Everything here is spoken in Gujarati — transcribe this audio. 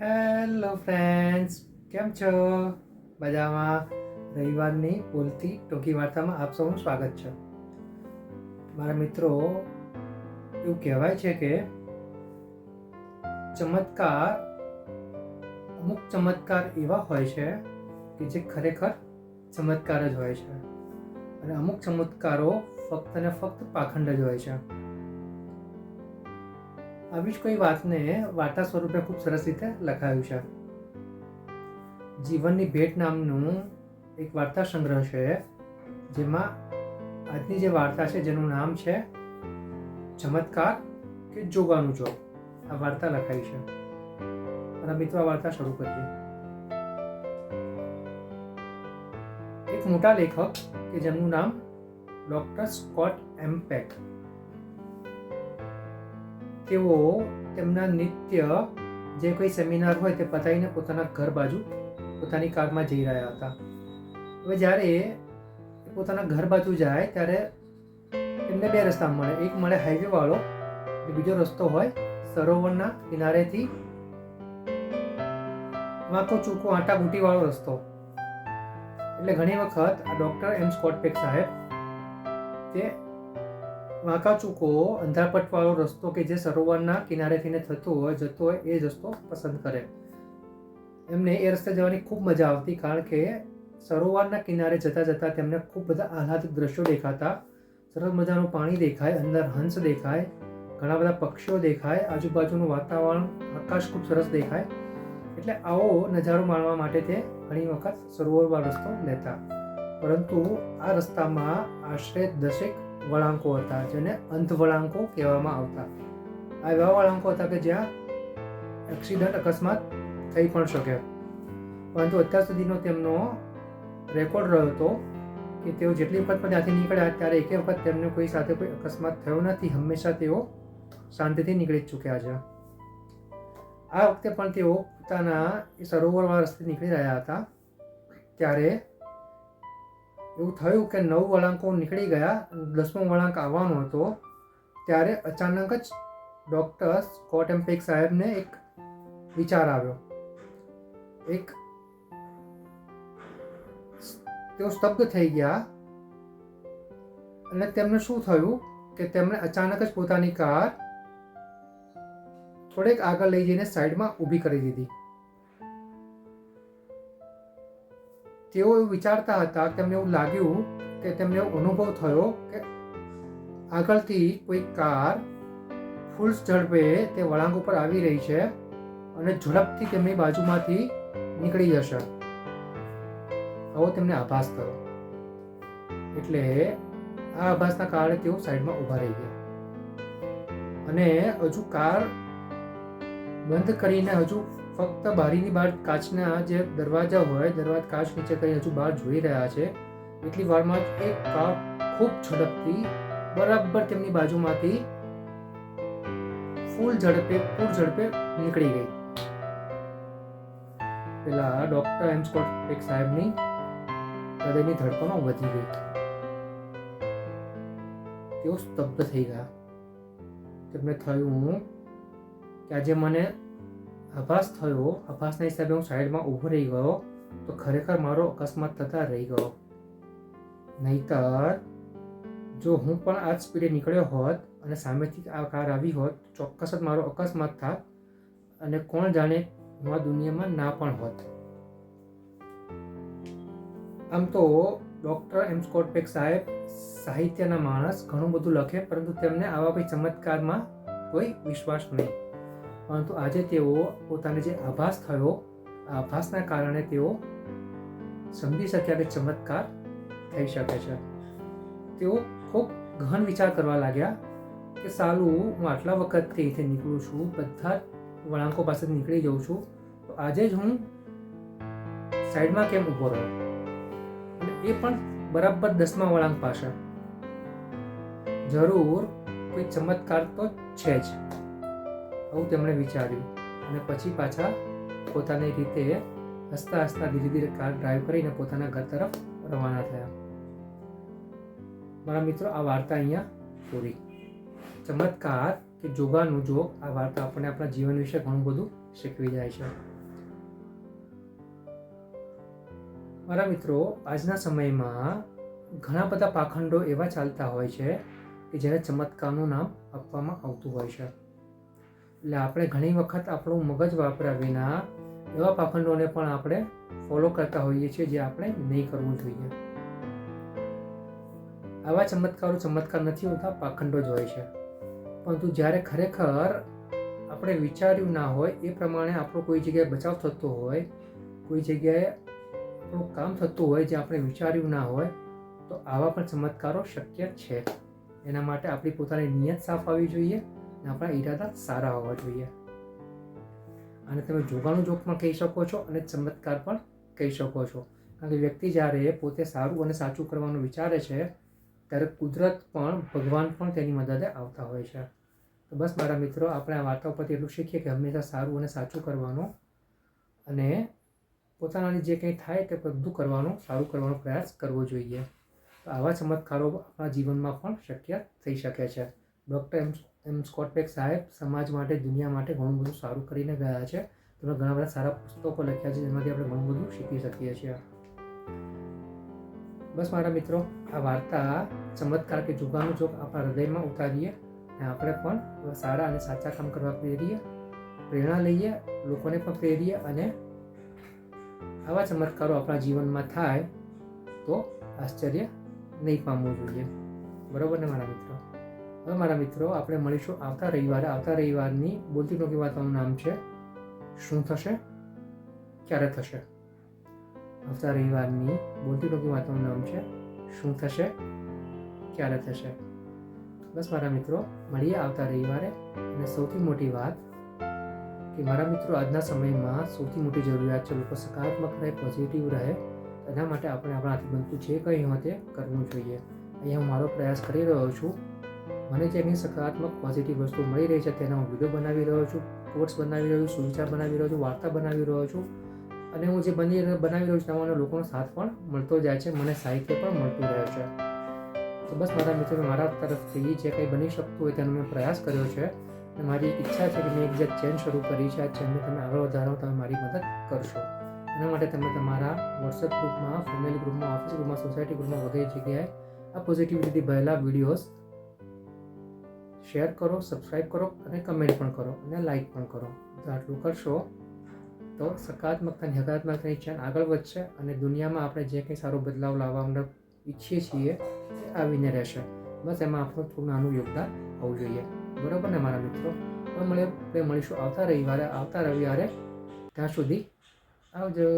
હેલો ફ્રેન્ડ્સ કેમ છો? મજામાં. રવિવારની બોલતી ટૂંકી વાર્તામાં આપ સૌનું સ્વાગત છે. મારા મિત્રો, એવું કહેવાય છે કે ચમત્કાર, અમુક ચમત્કાર એવા હોય છે કે જે ખરેખર ચમત્કાર જ હોય છે. અને અમુક ચમત્કારો ફક્ત ને ફક્ત પાખંડ જ હોય છે. આવી જ કોઈ વાતને વાર્તા સ્વરૂપે ખૂબ સરસ રીતે લખાયું છે. જીવનની ભેટ નામનું એક વાર્તા સંગ્રહ છે, જેમાં આજની જે વાર્તા છે, જેનું નામ છે ચમત્કાર કે જોગાનું જોગ આ વાર્તા લખાઈ છે. અને મિત્રો આ વાર્તા શરૂ કરીએ. એક મોટા લેખક કે જેમનું નામ ડોક્ટર સ્કોટ એમ પેક. તેઓ તેમના નિત્ય જે કોઈ સેમિનાર હોય તે પતાવીને પોતાના ઘર બાજુ પોતાની કારમાં જઈ રહ્યા હતા. હવે જ્યારે પોતાના ઘર બાજુ જાય ત્યારે એમને બે રસ્તા મળે. એક મળે હાઈવે વાળો બીજો રસ્તો હોય સરોવરના કિનારેથી વાંકો ચૂકો આટા વાળો રસ્તો. એટલે ઘણી વખત આ ડોક્ટર એમ સ્કોટ પેક સાહેબ તે વાંકા અંધારપટવાળો અંધારપટ રસ્તો કે જે સરોવરના કિનારેથીને થતો હોય, જતો હોય, એ રસ્તો પસંદ કરે. એમને એ રસ્તે જવાની ખૂબ મજા આવતી કારણ કે સરોવરના કિનારે જતા જતા તેમને ખૂબ બધા આહલાદક દ્રશ્યો દેખાતા. સરસ મજાનું પાણી દેખાય, અંદર હંસ દેખાય, ઘણા બધા પક્ષીઓ દેખાય, આજુબાજુનું વાતાવરણ આકાશ ખૂબ સરસ દેખાય. એટલે આવો નજારો માણવા માટે તે ઘણી વખત સરોવર રસ્તો લેતા. પરંતુ આ રસ્તામાં આશરે દસેક વળાંકો હતા, જેને અંત વળાંકો કહેવામાં આવતા. આ એવા વળાંકો હતા કે જ્યાં એક્સિડન્ટ અકસ્માત થઈ પણ શકે. પરંતુ અત્યાર સુધીનો તેમનો રેકોર્ડ રહ્યો હતો કે તેઓ જેટલી વખત પણ ત્યાંથી નીકળ્યા ત્યારે એક વખત તેમને કોઈ સાથે કોઈ અકસ્માત થયો નથી. હંમેશા તેઓ શાંતિથી નીકળી જ ચૂક્યા છે. આ વખતે પણ તેઓ પોતાના સરોવરવાળા રસ્તે નીકળી રહ્યા હતા. ત્યારે એવું થયું કે નવ વળાંકો નીકળી ગયા, દસમો વળાંક આવવાનો હતો, ત્યારે અચાનક જ ડૉક્ટર સ્કોટ એમ્પેક સાહેબને એક વિચાર આવ્યો. એક તેઓ સ્તબ્ધ થઈ ગયા અને તેમને શું થયું કે તેમણે અચાનક જ પોતાની કાર થોડેક આગળ લઈ જઈને સાઈડમાં ઊભી કરી દીધી. તેઓ એવું વિચારતા હતા તેમને એવું લાગ્યું કે તેમને અનુભવ થયો કે આગળથી કોઈ કાર ફૂલ ઝડપે તે વળાંક ઉપર આવી રહી છે અને ઝડપથી તેમની બાજુમાંથી નીકળી જશે. આવો તેમને આભાસ થયો એટલે આ આભાસના કારણે તેઓ સાઈડમાં ઊભા રહી ગયા. અને હજુ કાર બંધ કરીને હજુ ફક્ત બારીની બહાર કાચના જે દરવાજા હોય, દરવાજા કાચ નીચે કરી હજુ બહાર જોઈ રહ્યા છે, એટલી વારમાં જ એક કાર ખૂબ ઝડપથી બરાબર તેમની બાજુમાંથી ફૂલ ઝડપે, પૂર ઝડપે નીકળી ગઈ. પેલા ડોક્ટર એમ એક સાહેબની હૃદયની ધડકનો વધી ગઈ. તેઓ સ્તબ્ધ થઈ ગયા. તેમને થયું કે આજે મને આભાસ થયો આભાસના હિસાબે હું સાઈડમાં ઊભો રહી ગયો તો ખરેખર મારો અકસ્માત થતા રહી ગયો. નહીતર, જો હું પણ આ સ્પીડે નીકળ્યો હોત અને સામેથી આ કાર આવી હોત ચોક્કસ જ મારો અકસ્માત થાત અને કોણ જાણે હું આ દુનિયામાં ના પણ હોત. આમ તો ડૉક્ટર એમ સ્કોટ સાહેબ સાહિત્યના માણસ ઘણું બધું લખે, પરંતુ તેમને આવા કોઈ ચમત્કારમાં કોઈ વિશ્વાસ નહીં. પરંતુ આજે તેઓ પોતાને જે આભાસ થયો આભાસના કારણે તેઓ સમજી શક્યા કે ચમત્કાર થઈ શકે છે. તેઓ ખૂબ ગહન વિચાર કરવા લાગ્યા કે સાલું, હું આટલા વખતથી અહીંથી નીકળું છું, બધા જ વળાંકો પાસેથી નીકળી જાઉં છું, તો આજે જ હું સાઈડમાં કેમ ઊભો રહ્યો અને એ પણ બરાબર દસમા વળાંક પાસે. જરૂર, કોઈ ચમત્કાર તો છે જ. આવું તેમણે વિચાર્યું અને પછી પાછા પોતાની રીતે હસતા હસતા ધીરે ધીરે કાર ડ્રાઈવ કરીને પોતાના ઘર તરફ રવાના થયા. મારા મિત્રો, આ વાર્તા અહીંયા પૂરી. ચમત્કાર કે જોગાનું જોગ આ વાર્તા આપણને આપણા જીવન વિશે ઘણું બધું શીખવી જાય છે. મારા મિત્રો, આજના સમયમાં ઘણા બધા પાખંડો એવા ચાલતા હોય છે કે જેને ચમત્કારનું નામ આપવામાં આવતું હોય છે. એટલે આપણે ઘણી વખત આપણું મગજ વાપર્યા વિના એવા પાખંડોને પણ આપણે ફોલો કરતા હોઈએ છીએ જે આપણે નહીં કરવું જોઈએ. આવા ચમત્કારો ચમત્કાર નથી હોતા, પાખંડો જ હોય છે. પરંતુ જ્યારે ખરેખર આપણે વિચાર્યું ના હોય, એ પ્રમાણે આપણો કોઈ જગ્યાએ બચાવ થતો હોય, કોઈ જગ્યાએ આપણું કામ થતું હોય જે આપણે વિચાર્યું ના હોય, તો આવા પણ ચમત્કારો શક્ય છે. એના માટે આપણી પોતાની નિયત સાફ આવવી જોઈએ. આપણા ઈરાદા સારા હોવા જોઈએ. અને તમે જોગાનું જોગ પણ કહી શકો છો અને ચમત્કાર પણ કહી શકો છો. કારણ કે વ્યક્તિ જ્યારે પોતે સારું અને સાચું કરવાનું વિચારે છે, ત્યારે કુદરત પણ, ભગવાન પણ તેની મદદે આવતા હોય છે. તો બસ મારા મિત્રો, આપણે આ વાર્તા ઉપરથી એટલું શીખીએ કે હંમેશા સારું અને સાચું કરવાનું અને પોતાનાની જે કંઈ થાય તે બધું કરવાનું, સારું કરવાનો પ્રયાસ કરવો જોઈએ. તો આવા ચમત્કારો આપણા જીવનમાં પણ શક્ય થઈ શકે છે. ડૉક્ટર એમ એમ સ્કોટપેક સાહેબ, સમાજ માટે, દુનિયા માટે ઘણું બધું સારું કરીને ગયા છે. તેમણે ઘણા બધા સારા પુસ્તકો લખ્યા છે, જેમાંથી આપણે ઘણું બધું શીખી શકીએ છીએ. બસ મારા મિત્રો, આ વાર્તા ચમત્કાર કે જુગાનું જોગ આપણા હૃદયમાં ઉતારીએ અને આપણે પણ સારા અને સાચા કામ કરવા પ્રેરીએ, પ્રેરણા લઈએ, લોકોને પણ પ્રેરીએ અને આવા ચમત્કારો આપણા જીવનમાં થાય તો આશ્ચર્ય નહીં પામવું જોઈએ. બરોબર ને મારા મિત્રો? હવે મારા મિત્રો, આપણે મળીશું આવતા રવિવારે. આવતા રવિવારની બોલતી ટોકી વાતોનું નામ છે? શું થશે? ક્યારે થશે? આવતા રવિવારની બોલતી ટોકી વાતોનું નામ છે? શું થશે? ક્યારે થશે? બસ મારા મિત્રો, મળીએ આવતા રવિવારે. અને સૌથી મોટી વાત કે મારા મિત્રો, આજના સમયમાં સૌથી મોટી જરૂરિયાત છે લોકો સકારાત્મક રહે પોઝિટિવ રહે. એના માટે આપણે આપણાથી બનતું જે કંઈ હોય તે કરવું જોઈએ. અહીંયા હું મારો પ્રયાસ કરી રહ્યો છું. મને જે એની સકારાત્મક પોઝિટિવ વસ્તુ મળી રહી છે તેના હું વીડિયો બનાવી રહ્યો છું કોર્સ બનાવી રહ્યો છું, સુવિચાર બનાવી રહ્યો છું, વાર્તા બનાવી રહ્યો છું. અને હું જે બની બનાવી રહ્યો છું તેમાં લોકોનો સાથ પણ મળતો જાય છે, મને સાહિત્ય પણ મળતું રહે છે. તો બસ મારા મિત્રો મારા તરફથી જે કંઈ બની શકતું હોય તેનો મેં પ્રયાસ કર્યો છે. અને મારી ઈચ્છા છે કે મેં એક જે ચેન શરૂ કરી છે આ ચેનને તમે આગળ વધારો તમે મારી મદદ કરશો. એના માટે તમે તમારા વોટ્સએપ ગ્રુપમાં ફેમિલી ગ્રુપમાં ઓફિસ ગ્રુપમાં સોસાયટી ગ્રુપમાં વગેરે જગ્યાએ આ પોઝિટિવિટીથી ભરેલા વિડીયોઝ શેર કરો સબસ્ક્રાઈબ કરો અને કમેન્ટ પણ કરો અને લાઈક પણ કરો. તો આટલું કરશો તો સકારાત્મકતાની, હકારાત્મકતાની ચેન આગળ વધશે અને દુનિયામાં આપણે જે કંઈ સારો બદલાવ લાવવા ઈચ્છીએ છીએ તે આવીને રહેશે. બસ એમાં આપણું થોડું નાનું યોગદાન હોવું જોઈએ. બરાબર ને મારા મિત્રો? હવે મળે આપણે મળીશું આવતા રવિવારે આવતા રવિવારે ત્યાં સુધી આવજો.